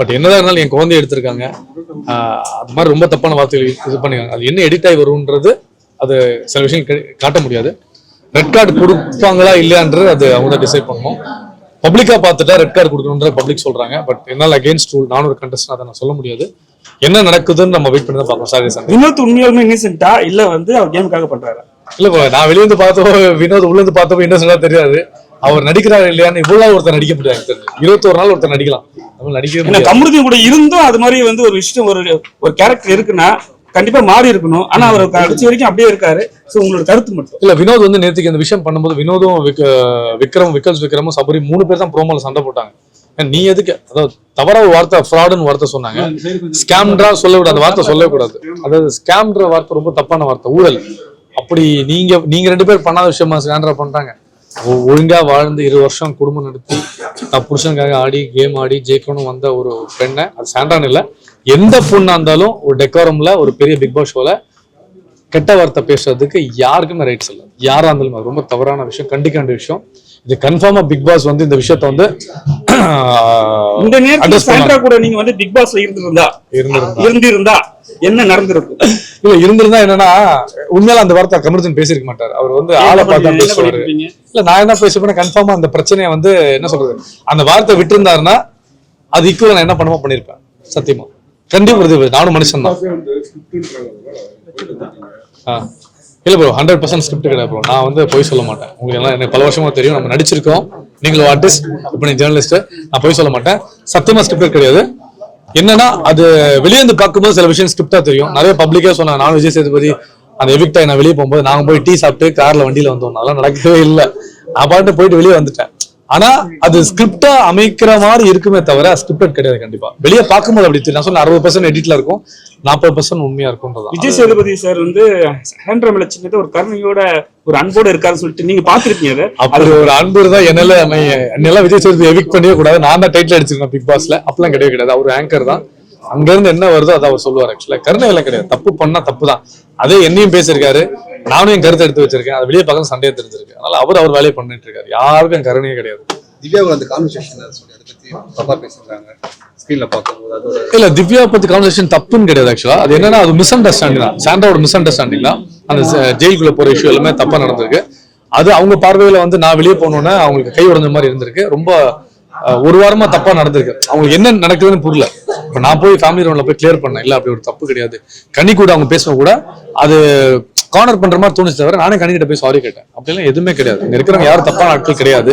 But என்னதான் இருந்தாலும் என் குழந்தைய எடுத்திருக்காங்க. அது மாதிரி ரொம்ப தப்பான வார்த்தைகள் இது பண்ணிருக்காங்க. அது என்ன எடிட் ஆகி வரும்ன்றது அது சில விஷயம் காட்ட முடியாது. ரெட் கார்டு கொடுப்பாங்களா இல்லையான்றது அது அவங்க தான் டிசைட் பண்ணணும். பப்ளிக்கா பார்த்துட்டா ரெட் கார்டு கொடுக்கணுன்ற பப்ளிக் சொல்றாங்க. பட் என்னால் அகேன்ஸ்ட் ரூல் நானும் ஒரு கண்டஸ்ட் அதை நான் சொல்ல முடியாது. என்ன நடக்குதுன்னு நம்ம வெயிட் பண்ணி தான் பார்க்கணும். சாரி சார் வினோத் உண்மையாலுமே இன்னசென்ட்டா இல்ல வந்து அவர் கேமுக்காக பண்றாரு? இல்ல நான் வெளிய இருந்து பார்த்தப்போ வினோத் உள்ள இருந்து பார்த்தப்போ இன்னசென்டா தெரியாது. அவர் நடிக்கிறாரு இல்லையான்னு இவ்வளவு ஒருத்தர் நடிக்க முடியாது. இருபத்தோரு நாள் ஒருத்தர் நடிக்கலாம். நம்ம முடியாது. கமருதீன் கூட இருந்தும் அது மாதிரி வந்து ஒரு விஷயம் ஒரு ஒரு கேரக்டர் இருக்குன்னா கண்டிப்பா மாறி இருக்கணும். ஆனா அவர் கடைசி வரைக்கும் அப்படியே இருக்காரு. சோ உங்களோட கருத்து மட்டும். இல்ல வினோத் வந்து நேத்துக்கு இந்த விஷயம் பண்ணும்போது வினோதும் விக்- விக்ரம் விக்கல்ஸ் விக்ரமும் சபரி மூணு பேர் தான் ப்ரோமோல சண்டை போட்டாங்க. நீ எதுக்கு? அதாவது தவறா ஒரு வார்த்தை ஃப்ராடுன்னு வார்த்தை சொன்னாங்க. ஸ்கேம்ன்றா சொல்ல விட அந்த வார்த்தை சொல்லவே கூடாது அதாவது ஸ்கேம்ன்ற வார்த்தை ரொம்ப தப்பான வார்த்தை ஊழல். அப்படி நீங்க நீங்க ரெண்டு பேர் பண்ணாத விஷயமா ஸ்கேண்டரா பண்றாங்க? ஒழுங்காக ஒழுங்கா வாழ்ந்து இரு வருஷம் குடும்பம் நடத்தி தான் புருஷனுக்காக ஆடி கேம் ஆடி ஜெயிக்கணும் வந்த ஒரு பெண்ணை அது சாண்டான் இல்ல. எந்த பொண்ணா இருந்தாலும் ஒரு டெக்கோரம்ல ஒரு பெரிய பிக் பாஸ் ஷோல கெட்ட வார்த்தை பேசுறதுக்கு யாருக்குமே ரைட்ஸ் இல்லை. யாரா இருந்தாலும் ரொம்ப தவறான விஷயம் கண்டிக்க வேண்டிய விஷயம். இது கன்ஃபார்மா பிக் பாஸ் வந்து இந்த விஷயத்த வந்து இந்த நேரத்துல. சாண்ட்ரா கூட நீங்க வந்து பிக் பாஸ்ல இருந்திருந்தா. இருந்திருந்தா. இருந்திருந்தா என்ன நடந்திருக்கும்? இல்ல இருந்திருந்தா என்னன்னா உண்மையில அந்த வார்த்தை கமருதீன் பேசியிருக்க மாட்டார். அவர் வந்து ஆளை பார்த்தா பேசுவாரு? இல்ல நான் என்ன பேசுவேன் கன்ஃபார்மா அந்த பிரச்சனையை வந்து என்ன சொல்றது? அந்த வார்த்தை விட்டிருந்தாருன்னா அது ஈக்குவல் நான் என்ன பண்ணுமோ பண்ணிருப்பேன். சத்தியமா. கண்டிப்பா நானும் மனுஷன் தான். இல்ல ப்ரோ ஹண்ட்ரட் பர்சன்ட் ஸ்கிரிப்ட் கிடையாது ப்ரோ நான் வந்து பொய் சொல்ல மாட்டேன். உங்களுக்கு எல்லாம் எனக்கு பல வருஷமா தெரியும். நம்ம நடிச்சிருக்கோம். நீங்களும் ஆர்டிஸ்ட் இப்போ நீ ஜேர்னலிஸ்ட் நான் பொய் சொல்ல மாட்டேன். சத்தியமா ஸ்கிரிப்ட் கிடையாது. என்னன்னா அது வெளியே இருந்து பார்க்கும்போது சில விஷயம் ஸ்கிரிப்டா தெரியும். நிறைய பப்ளிக்கே சொன்னாங்க நான் விஜய் சேதுபதி அந்த எவிக்ட் நான் வெளியே போகும்போது நாங்க போய் டீ சாப்பிட்டு கார்ல வண்டியில வந்தோம். அதெல்லாம் நடக்கவே இல்லை. நான் பாட்டு போயிட்டு வெளியே வந்துட்டேன். ஆனா அது ஸ்கிரிப்டா அமைக்கிற மாதிரி இருக்குமே தவிர ஸ்கிரிப்டட் கிடையாது கண்டிப்பா. வெளியே பார்க்கும்போது அப்படி நான் சொன்ன அறுபது பர்சன்ட் எடிட்ல இருக்கும். நாற்பது பர்சன்ட் உண்மையா இருக்கும்ன்றதான் விஜய் சேதுபதி சார் வந்து ஹேண்ட்ரா மேல சின்னது ஒரு கருணையோட ஒரு அன்போட இருக்காருன்னு சொல்லிட்டு நீங்க பாத்திருப்பீங்க அதை. அப்படி ஒரு அன்பு இருந்தா என்னால என்னெல்லாம் விஜய் சேதுபதி எவிக் பண்ணியே கூடாது. நான் தான் டைட்டில் அடிச்சிருக்கேன் பிக் பாஸ்ல அப்பெல்லாம் கிடையவே கிடையாது. அவர் ஆங்கர் தான். அங்க இருந்து என்ன வருதோ அதை அவர் சொல்லுவார். ஆக்சுவலா கருணை எல்லாம் கிடையாது. தப்பு பண்ணா தப்பு தான். அதே என்னையும் பேசியிருக்காரு. நானும் என் கருத்தை எடுத்து வச்சிருக்கேன். அது வெளியே பார்க்க சண்டையை தெரிஞ்சிருக்கு. அதனால அவர் அவர் வேலையை பண்ணிட்டு இருக்காரு. யாருக்கும் கருணையே கிடையாது. திவ்யாவோட அந்த கான்வர்சேஷன் சொல்லி அதை பத்தி தப்பா பேசுறாங்க ஸ்கிரீன்ல பார்க்கும்போது அது இல்ல திவ்யா பத்தி கான்வர்சேஷன் தப்புன்னு கிடையாது ஆக்சுவலா அது என்னன்னா அது மிஸ் அண்டர்ஸ்டாண்டிங் தான். சாண்டாவோட மிஸ் அண்டர்ஸ்டாண்டிங் தான். அந்த ஜெயிலுக்குள்ள போற இஷ்யூ எல்லாமே தப்பா நடந்திருக்கு. அது அவங்க பார்வையில வந்து நான் வெளியே போனோன்னே அவங்களுக்கு கை உடைஞ்ச மாதிரி இருந்திருக்கு. ரொம்ப ஒரு வாரமா தப்பா நடந்திருக்கு. அவங்களுக்கு என்ன நடக்குதுன்னு புரியல. இப்ப நான் போய் ஃபேமிலி ரவுண்ட்ல போய் கிளியர் பண்ணேன். இல்ல அப்படி ஒரு தப்பு கிடையாது. கனி கூட அவங்க பேசின கூட அது கார்னர் பண்ற மாதிரி தோணுச்சு தவிர நானே கணிக்கிட்ட போய் சாரி கேட்டேன். அப்படிலாம் எதுவுமே கிடையாது. இங்க இருக்கிறவங்க யாரும் தப்பான ஆட்கள் கிடையாது.